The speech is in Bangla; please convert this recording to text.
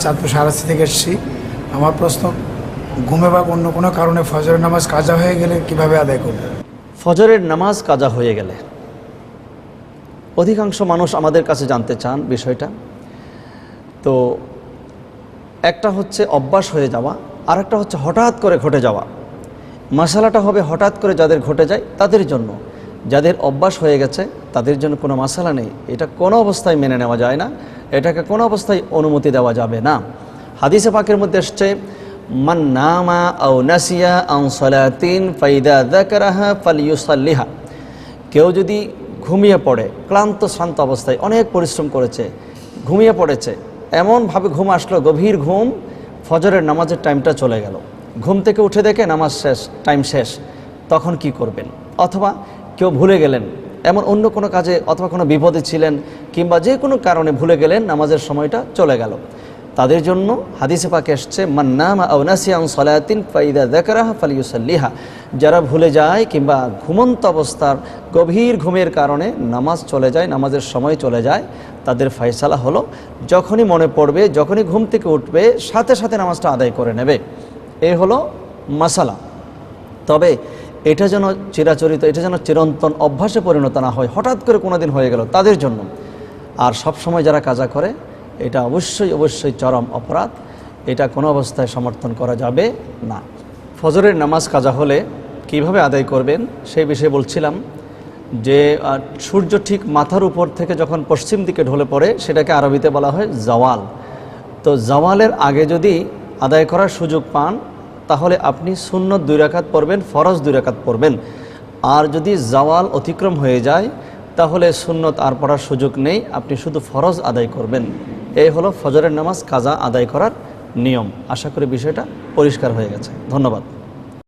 চাঁদপুর সারাসি থেকে এসেছি। আমার প্রশ্ন, ঘুমে বা অন্য কোনো কারণে ফজরের নামাজ কাজা হয়ে গেলে কীভাবে আদায় করবে? ফজরের নামাজ কাজা হয়ে গেলে। অধিকাংশ মানুষ আমাদের কাছে জানতে চান বিষয়টা। তো একটা হচ্ছে অভ্যাস হয়ে যাওয়া আর একটা হচ্ছে হঠাৎ করে ঘটে যাওয়া। মশালাটা হবে হঠাৎ করে যাদের ঘটে যায়, তাদের জন্য। যাদের অভ্যাস হয়ে গেছে, তাদের জন্য কোনো মশালা নেই। এটা কোনো অবস্থায় মেনে নেওয়া যায় না। এটাকে কোনো অবস্থায় অনুমতি দেওয়া যাবে না। হাদিসে পাকের মধ্যে এসছে, মান নাসিয়া সলাতিন ফাইদা কেউ যদি ঘুমিয়ে পড়ে, ক্লান্ত শ্রান্ত অবস্থায় অনেক পরিশ্রম করেছে, ঘুমিয়ে পড়েছে, এমনভাবে ঘুম আসলো, গভীর ঘুম, ফজরের নামাজের টাইমটা চলে গেল। ঘুম থেকে উঠে দেখে নামাজ শেষ, টাইম শেষ, তখন কি করবেন? অথবা কেউ ভুলে গেলেন এমন অন্য কোনো কাজে অথবা কোনো বিপদে ছিলেন কিংবা যে কোনো কারণে ভুলে গেলেন, নামাজের সময়টা চলে গেল। তাদের জন্য হাদিসে পাকে এসছে মান্নামা ফাইদা যারা ভুলে যায় কিংবা ঘুমন্ত অবস্থার গভীর ঘুমের কারণে নামাজ চলে যায়, নামাজের সময় চলে যায়, তাদের ফয়সালা হলো যখনই মনে পড়বে, যখনই ঘুম থেকে উঠবে, সাথে সাথে নামাজটা আদায় করে নেবে। এ হলো মাসালা। তবে এটা যেন চিরাচরিত, এটা যেন চিরন্তন অভ্যাসে পরিণত না হয়, হঠাৎ করে কোনো দিন হয়ে গেল তাদের জন্য। আর সব সময় যারা কাজা করে, এটা অবশ্যই অবশ্যই চরম অপরাধ। এটা কোনো অবস্থায় সমর্থন করা যাবে না। ফজরের নামাজ কাজা হলে কীভাবে আদায় করবেন সেই বিষয়ে বলছিলাম যে সূর্য ঠিক মাথার উপর থেকে যখন পশ্চিম দিকে ঢলে পড়ে, সেটাকে আরবিতে বলা হয় জাওয়াল। তো জাওয়ালের আগে যদি আদায় করার সুযোগ পান তাহলে আপনি সুন্নত দুই রাকাত পড়বেন, ফরজ দুই রাকাত পড়বেন। আর যদি জাওয়াল অতিক্রম হয়ে যায়, তাহলে সুন্নত আর পড়ার সুযোগ নেই, আপনি শুধু ফরজ আদায় করবেন। এই হলো ফজরের নামাজ কাজা আদায় করার নিয়ম। আশা করি বিষয়টা পরিষ্কার হয়ে গেছে। ধন্যবাদ।